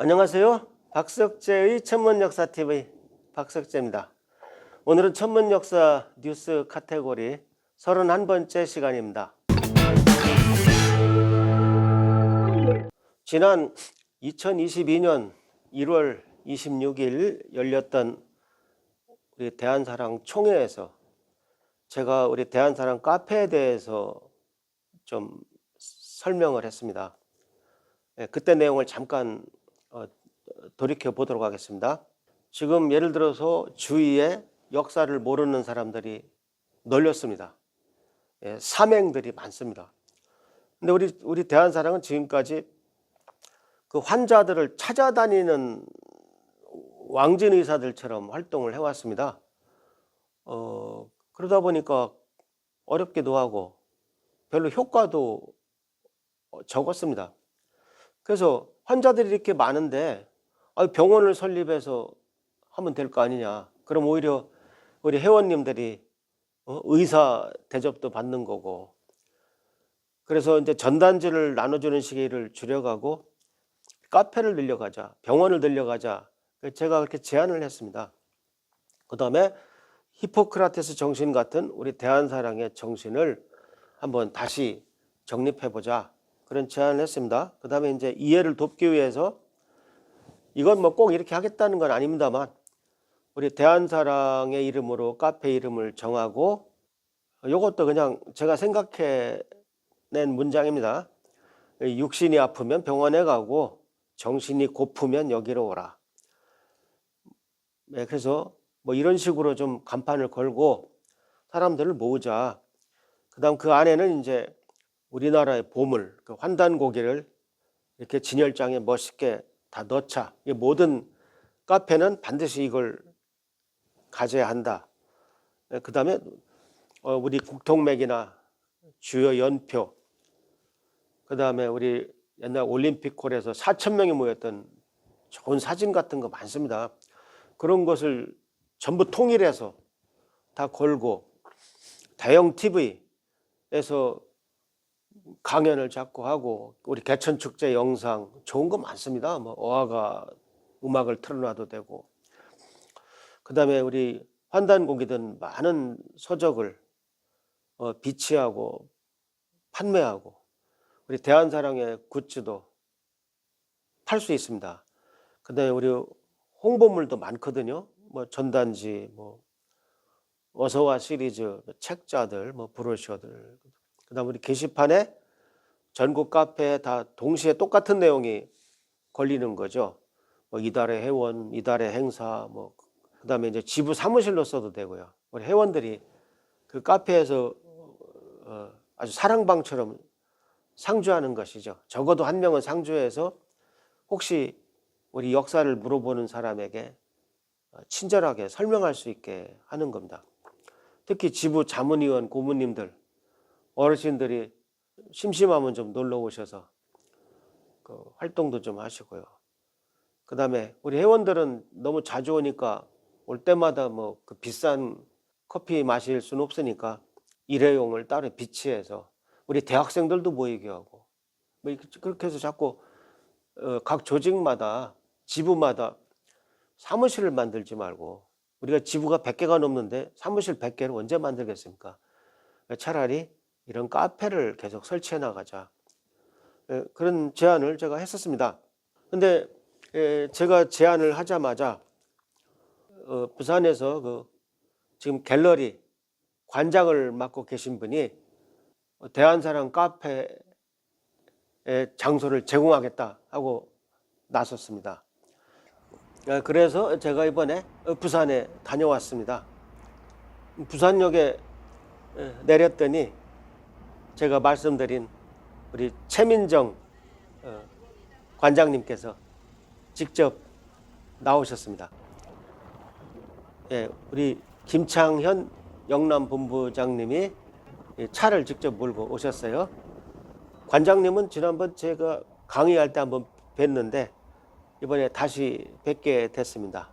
안녕하세요. 박석재의 천문역사TV 박석재입니다. 오늘은 천문역사 뉴스 카테고리 31번째 시간입니다. 지난 2022년 1월 26일 열렸던 우리 대한사랑 총회에서 제가 우리 대한사랑 카페에 대해서 좀 설명을 했습니다. 예, 그때 내용을 잠깐 어, 돌이켜 보도록 하겠습니다. 지금 예를 들어서 주위에 역사를 모르는 사람들이 널렸습니다. 예, 삼행들이 많습니다. 근데 우리 우리 대한사랑은 지금까지 그 환자들을 찾아다니는 왕진 의사들처럼 활동을 해왔습니다. 어, 그러다 보니까 어렵기도 하고 별로 효과도 어, 적었습니다. 그래서 환자들이 이렇게 많은데 아, 병원을 설립해서 하면 될 거 아니냐. 그럼 오히려 우리 회원님들이 어, 의사 대접도 받는 거고. 그래서 이제 전단지를 나눠주는 시기를 줄여가고 카페를 늘려가자, 병원을 늘려가자. 제가 그렇게 제안을 했습니다. 그 다음에 히포크라테스 정신 같은 우리 대한사랑의 정신을 한번 다시 정립해보자. 그런 제안을 했습니다. 그 다음에 이제 이해를 돕기 위해서 이건 뭐 꼭 이렇게 하겠다는 건 아닙니다만 우리 대한사랑의 이름으로 카페 이름을 정하고 이것도 그냥 제가 생각해낸 문장입니다. 육신이 아프면 병원에 가고 정신이 고프면 여기로 오라. 네, 그래서 뭐 이런 식으로 좀 간판을 걸고 사람들을 모으자. 그다음 그 안에는 이제 우리나라의 보물, 그 환단고기를 이렇게 진열장에 멋있게 다 넣자. 이 모든 카페는 반드시 이걸 가져야 한다. 그 다음에 어, 우리 국통맥이나 주요 연표, 그 다음에 우리 옛날 올림픽홀에서 4천 명이 모였던 좋은 사진 같은 거 많습니다. 그런 것을 전부 통일해서 다 걸고 대형 TV에서 강연을 자꾸 하고 우리 개천 축제 영상 좋은 거 많습니다. 뭐 어화가 음악을 틀어놔도 되고 그다음에 우리 환단곡이든 많은 서적을 어, 비치하고 판매하고 우리 대한사랑의 굿즈도 팔 수 있습니다. 그다음에 우리 홍보물도 많거든요. 뭐 전단지, 뭐 어서와 시리즈, 책자들, 뭐 브로셔들. 그다음 우리 게시판에 전국 카페에 다 동시에 똑같은 내용이 걸리는 거죠. 뭐 이달의 회원, 이달의 행사, 뭐 그다음에 이제 지부 사무실로 써도 되고요. 우리 회원들이 그 카페에서 어, 아주 사랑방처럼 상주하는 것이죠. 적어도 한 명은 상주해서 혹시 우리 역사를 물어보는 사람에게 친절하게 설명할 수 있게 하는 겁니다. 특히 지부 자문위원 고문님들 어르신들이 심심하면 좀 놀러 오셔서 그 활동도 좀 하시고요. 그 다음에 우리 회원들은 너무 자주 오니까 올 때마다 뭐 그 비싼 커피 마실 수는 없으니까 일회용을 따로 비치해서 우리 대학생들도 모이게 하고 뭐 그렇게 해서 자꾸 어, 각 조직마다 지부마다 사무실을 만들지 말고 우리가 지부가 100개가 넘는데 사무실 100개를 언제 만들겠습니까? 차라리 이런 카페를 계속 설치해 나가자. 예, 그런 제안을 제가 했었습니다. 근데 예, 제가 제안을 하자마자 어, 부산에서 그 지금 갤러리 관장을 맡고 계신 분이 대한사랑 카페에 장소를 제공하겠다 하고 나섰습니다. 예, 그래서 제가 이번에 부산에 다녀왔습니다. 부산역에 예, 내렸더니 제가 말씀드린 우리 최민정 어, 관장님께서 직접 나오셨습니다. 예, 우리 김창현 영남 본부장님이 차를 직접 몰고 오셨어요. 관장님은 지난번 제가 강의할 때 한번 뵀는데 이번에 다시 뵙게 됐습니다.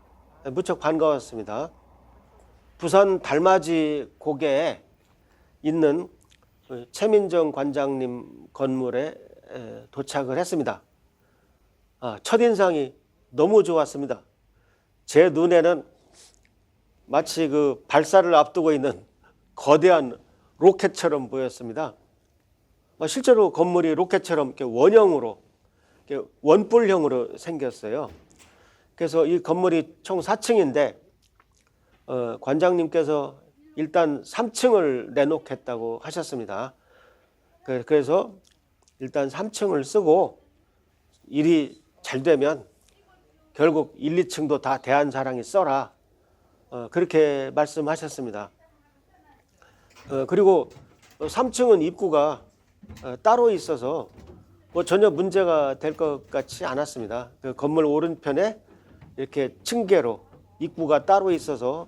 무척 반가웠습니다. 부산 달맞이 고개에 있는 최민정 관장님 건물에 도착을 했습니다. 아, 첫인상이 너무 좋았습니다. 제 눈에는 마치 그 발사를 앞두고 있는 거대한 로켓처럼 보였습니다. 아, 실제로 건물이 로켓처럼 원형으로 원뿔형으로 생겼어요. 그래서 이 건물이 총 4층인데 어, 관장님께서 일단 3층을 내놓겠다고 하셨습니다. 그- 그래서 일단 3층을 쓰고 일이 잘 되면 결국 1, 2층도 다 대한사랑이 써라. 어, 그렇게 말씀하셨습니다. 어, 그리고 3층은 입구가 어, 따로 있어서 뭐 전혀 문제가 될 것 같지 않았습니다. 그 건물 오른편에 이렇게 층계로 입구가 따로 있어서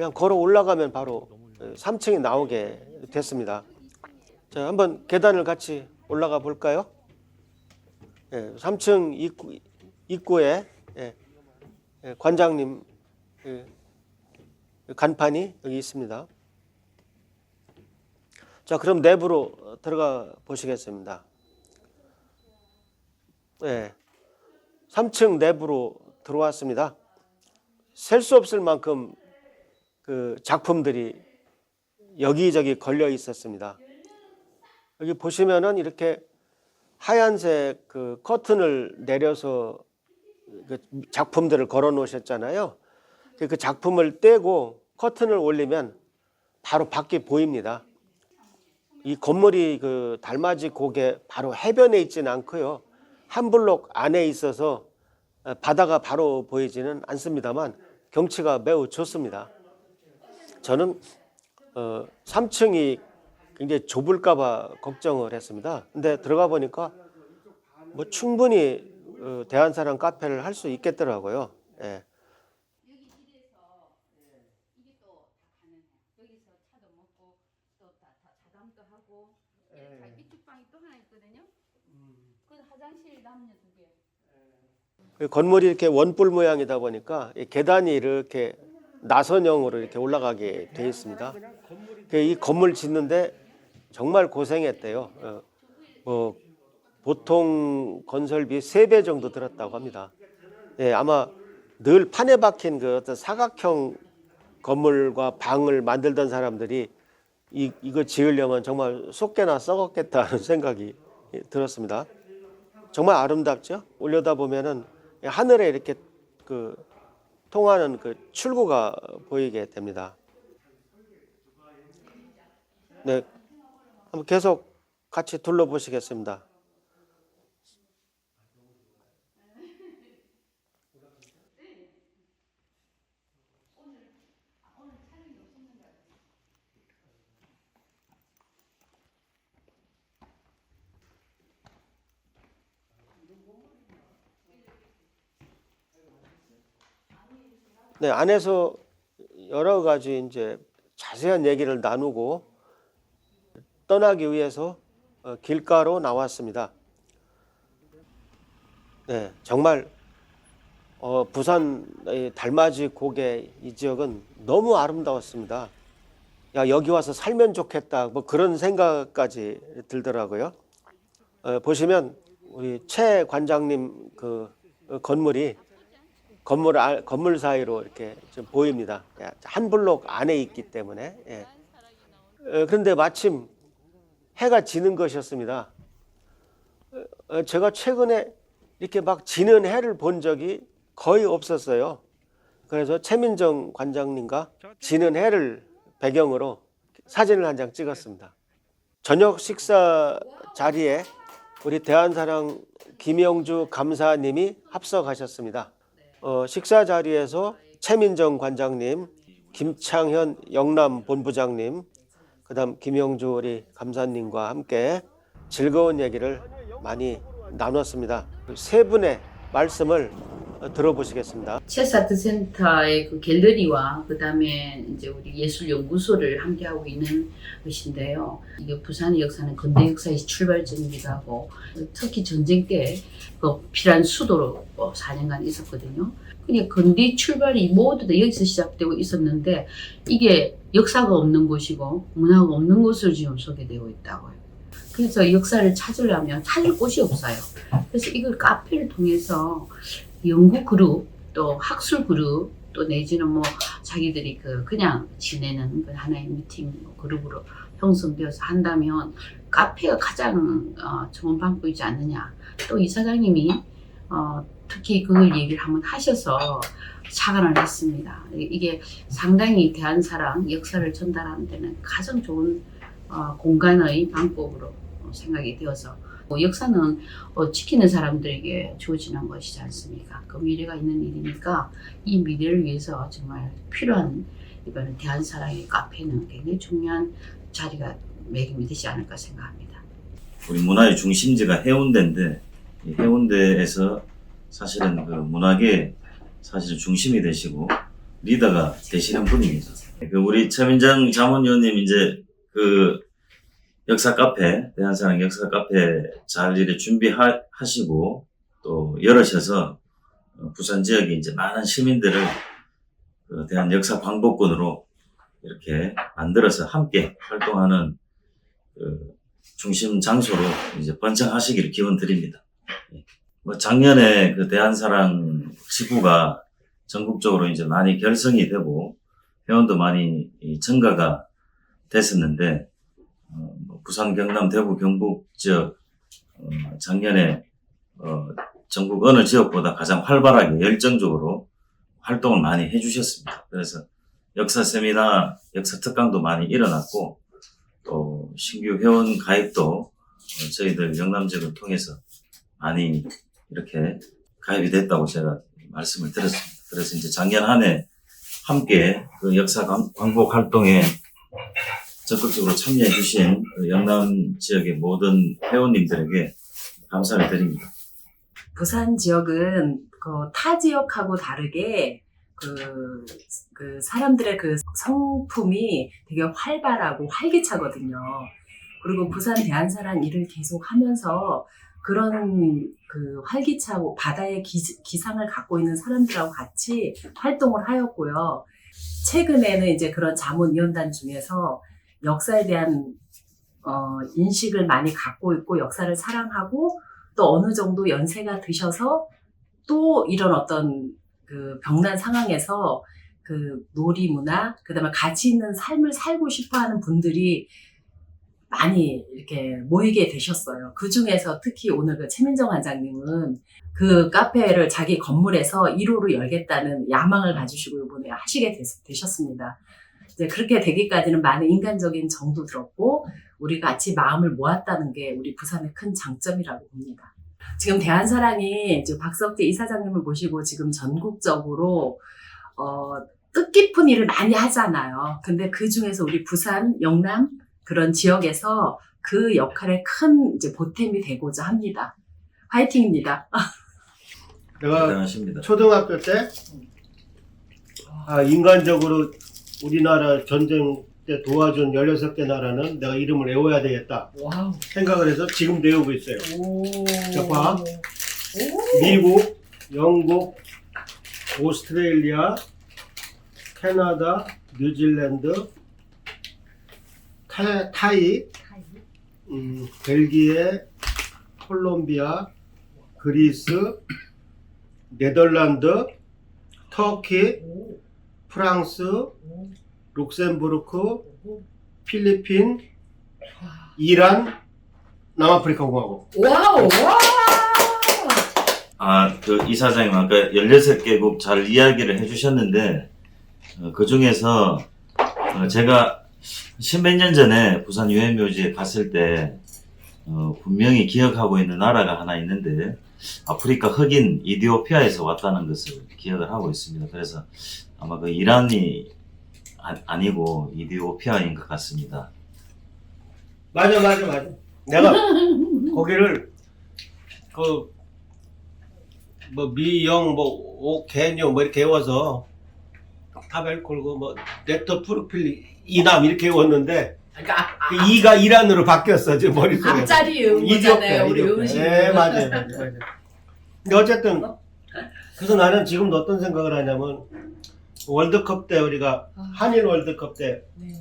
그냥 걸어 올라가면 바로 3층이 나오게 됐습니다. 자, 한번 계단을 같이 올라가 볼까요? 예, 3층 입구, 입구에 예, 예, 관장님 예, 간판이 여기 있습니다. 자, 그럼 내부로 들어가 보시겠습니다. 예, 3층 내부로 들어왔습니다. 셀 수 없을 만큼 그 작품들이 여기저기 걸려 있었습니다. 여기 보시면은 이렇게 하얀색 그 커튼을 내려서 그 작품들을 걸어 놓으셨잖아요. 그 작품을 떼고 커튼을 올리면 바로 밖이 보입니다. 이 건물이 그 달맞이 고개 바로 해변에 있지는 않고요. 한 블록 안에 있어서 바다가 바로 보이지는 않습니다만 경치가 매우 좋습니다. 저는 어, 3층이 굉장히 좁을까봐 걱정을 했습니다. 근데 들어가 보니까 뭐 충분히 어, 대한사랑 카페를 할 수 있겠더라고요. 예. 있거든요. 그 건물이 이렇게 원뿔 모양이다 보니까 이 계단이 이렇게 나선형으로 이렇게 올라가게 돼 있습니다. 그이 건물 짓는데 정말 고생했대요. 어, 뭐 보통 건설비 세배 정도 들었다고 합니다. 예, 아마 늘 판에 박힌 그 어떤 사각형 건물과 방을 만들던 사람들이 이, 이거 지으려면 정말 속개나 썩었겠다는 생각이 들었습니다. 정말 아름답죠? 올려다 보면은 하늘에 이렇게 그 통하는 그 출구가 보이게 됩니다. 네, 한번 계속 같이 둘러보시겠습니다. 네, 안에서 여러 가지 이제 자세한 얘기를 나누고 떠나기 위해서 어, 길가로 나왔습니다. 네, 정말 어, 부산 이 달맞이 고개 이 지역은 너무 아름다웠습니다. 야 여기 와서 살면 좋겠다 뭐 그런 생각까지 들더라고요. 어, 보시면 우리 최 관장님 그 어, 건물이 건물 아, 건물 사이로 이렇게 좀 보입니다. 예, 한 블록 안에 있기 때문에. 예. 어, 그런데 마침 해가 지는 것이었습니다. 어, 어, 제가 최근에 이렇게 막 지는 해를 본 적이 거의 없었어요. 그래서 최민정 관장님과 지는 해를 배경으로 사진을 한 장 찍었습니다. 저녁 식사 자리에 우리 대한사랑 김영주 감사님이 합석하셨습니다. 어, 식사 자리에서 최민정 관장님, 김창현 영남 본부장님, 그다음 김영주 우리 감사님과 함께 즐거운 얘기를 많이 나눴습니다. 그세 분의 말씀을 어, 들어보시겠습니다. 체스 아트 센터의 그 갤러리와 그 다음에 이제 우리 예술 연구소를 함께 하고 있는 것인데요. 이게 부산의 역사는 근대 역사의 출발점이기도 하고 특히 전쟁 때그 필요한 수도로 어, 4년간 있었거든요. 그러니까 근대 출발이 모두 다 여기서 시작되고 있었는데 이게 역사가 없는 곳이고 문화가 없는 곳으로 지금 소개되고 있다고요. 그래서 역사를 찾으려면 찾을 곳이 없어요. 그래서 이걸 카페를 통해서 연구 그룹 또 학술 그룹 또 내지는 뭐 자기들이 그 그냥 지내는 그 하나의 미팅 그룹으로 형성되어서 한다면 카페가 가장 어, 좋은 방법이지 않느냐. 또 이사장님이 어, 특히 그걸 얘기를 한번 하셔서 착안을 했습니다. 이- 이게 상당히 대한사랑 역사를 전달하는 데는 가장 좋은 어, 공간의 방법으로 생각이 되어서 뭐 역사는 어, 지키는 사람들에게 주어지는 것이지 않습니까? 그 미래가 있는 일이니까 이 미래를 위해서 정말 필요한 이번 대한사랑의 카페는 굉장히 중요한 자리가 매김이 되지 않을까 생각합니다. 우리 문화의 중심지가 해운대인데 이 해운대에서 사실은 그 문학의 사실 중심이 되시고 리더가 되시는 분입니다. 그 우리 최민정 자문위원님 이제 그 역사 카페 대한사랑 역사 카페 잘 이렇게 준비하시고 또 열으셔서 어, 부산 지역에 이제 많은 시민들을 그 대한 역사 광복군으로 이렇게 만들어서 함께 활동하는 그 중심 장소로 이제 번창하시기를 기원 드립니다. 예. 뭐 작년에 그 대한사랑 지구가 전국적으로 이제 많이 결성이 되고 회원도 많이 이 증가가 됐었는데 부산, 경남, 대구, 경북 지역 어, 작년에 어, 전국 어느 지역보다 가장 활발하게 열정적으로 활동을 많이 해주셨습니다. 그래서 역사 세미나, 역사 특강도 많이 일어났고 또 신규 회원 가입도 어, 저희들 영남 지역을 통해서 많이 이렇게 가입이 됐다고 제가 말씀을 드렸습니다. 그래서 이제 작년 한 해 함께 그 역사 광- 광복 활동에 적극적으로 참여해 주신 그 영남 지역의 모든 회원님들에게 감사를 드립니다. 부산 지역은 그 타 지역하고 다르게 그, 그 사람들의 그 성품이 되게 활발하고 활기차거든요. 그리고 부산 대한사랑 일을 계속 하면서 그런 그 활기차고 바다의 기, 기상을 갖고 있는 사람들하고 같이 활동을 하였고요. 최근에는 이제 그런 자문위원단 중에서 역사에 대한 어, 인식을 많이 갖고 있고 역사를 사랑하고 또 어느 정도 연세가 드셔서 또 이런 어떤 그 병난 상황에서 그 놀이 문화, 그 다음에 가치 있는 삶을 살고 싶어 하는 분들이 많이 이렇게 모이게 되셨어요. 그 중에서 특히 오늘 그 최민정 원장님은 그 카페를 자기 건물에서 1호로 열겠다는 야망을 가지시고 이번에 하시게 되, 셨습니다 이제 그렇게 되기까지는 많은 인간적인 정도 들었고 우리 같이 마음을 모았다는 게 우리 부산의 큰 장점이라고 봅니다. 지금 대한사랑이 이제 박석대 이사장님을 모시고 지금 전국적으로 어, 뜻깊은 일을 많이 하잖아요. 근데 그 중에서 우리 부산, 영남 그런 지역에서 그 역할에 큰 이제 보탬이 되고자 합니다. 화이팅입니다. 내가 대단하십니다. 초등학교 때 아, 인간적으로 우리나라 전쟁 때 도와준 16개 나라는 내가 이름을 외워야 되겠다 와우. 생각을 해서 지금 외우고 있어요. 오. 자, 봐. 미국, 영국, 오스트레일리아, 캐나다, 뉴질랜드, 타, 타이, 음, 벨기에, 콜롬비아, 그리스, 네덜란드, 터키, 프랑스, 룩셈부르크, 필리핀, 이란, 남아프리카 공화국. 와우. 와. 아, 그 이사장님 아까 16개국 잘 이야기를 해주셨는데, 어, 그 중에서 어, 제가 십몇 년 전에 부산 유해묘지에 갔을 때, 어, 분명히 기억하고 있는 나라가 하나 있는데, 아프리카 흑인 이디오피아에서 왔다는 것을 기억을 하고 있습니다. 그래서 아마 그 이란이 아, 아니고 이디오피아인 것 같습니다. 맞아, 맞아, 맞아. 내가 거기를 그 뭐 미영 뭐 오케뇨 뭐 이렇게 외워서 타벨 콜고 뭐 네터 프로필 이남 이렇게 외웠는데 그러니까 그 이가 이란으로 바뀌었어 지금 머릿속에. 앞자리 거잖아요. 우리. 외우신 네, 거. 맞아요, 맞아요, 맞아요. 근데 어쨌든 그래서 나는 지금도 어떤 생각을 하냐면 월드컵 때 우리가 한일 월드컵 때 네.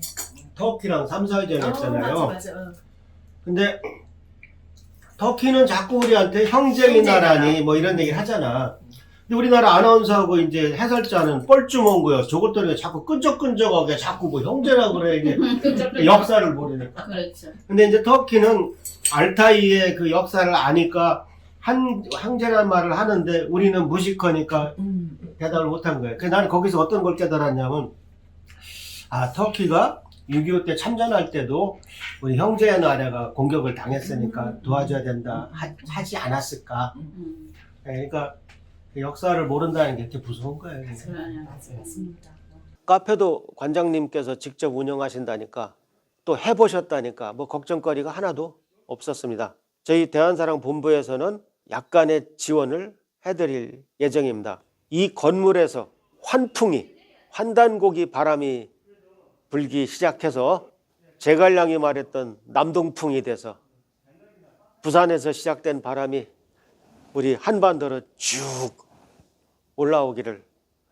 터키랑 3, 4위전 어, 했잖아요. 맞아, 맞아. 어. 근데 터키는 자꾸 우리한테 형제의 나라니 나라. 뭐 이런 얘기를 하잖아. 근데 우리나라 아나운서하고 이제 해설자는 뻘쭘한 거야. 저것들이 자꾸 끈적끈적하게 자꾸 뭐 형제라 그래 이게 역사를 모르니까. 그렇죠. 근데 이제 터키는 알타이의 그 역사를 아니까 한 형제란 말을 하는데 우리는 무식하니까 음. 대답을 못한 거예요. 그래서 나는 거기서 어떤 걸 깨달았냐면, 아, 터키가 6.25 때 참전할 때도 우리 형제의 나라가 공격을 당했으니까 도와줘야 된다 하, 지 않았을까. 음, 그러니까 그 역사를 모른다는 게 되게 무서운 거예요. 그러네요. 맞습니다. 카페도 관장님께서 직접 운영하신다니까 또 해보셨다니까 뭐 걱정거리가 하나도 없었습니다. 저희 대한사랑 본부에서는 약간의 지원을 해드릴 예정입니다. 이 건물에서 환풍이 환단고기 바람이 불기 시작해서 제갈량이 말했던 남동풍이 돼서 부산에서 시작된 바람이 우리 한반도로 쭉 올라오기를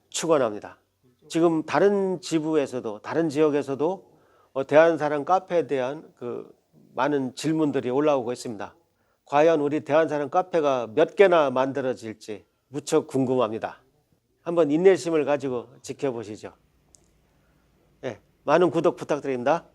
축원합니다. 지금 다른 지부에서도 다른 지역에서도 어, 대한사랑 카페에 대한 그 많은 질문들이 올라오고 있습니다. 과연 우리 대한사랑 카페가 몇 개나 만들어질지 무척 궁금합니다. 한번 인내심을 가지고 지켜보시죠. 네, 많은 구독 부탁드립니다.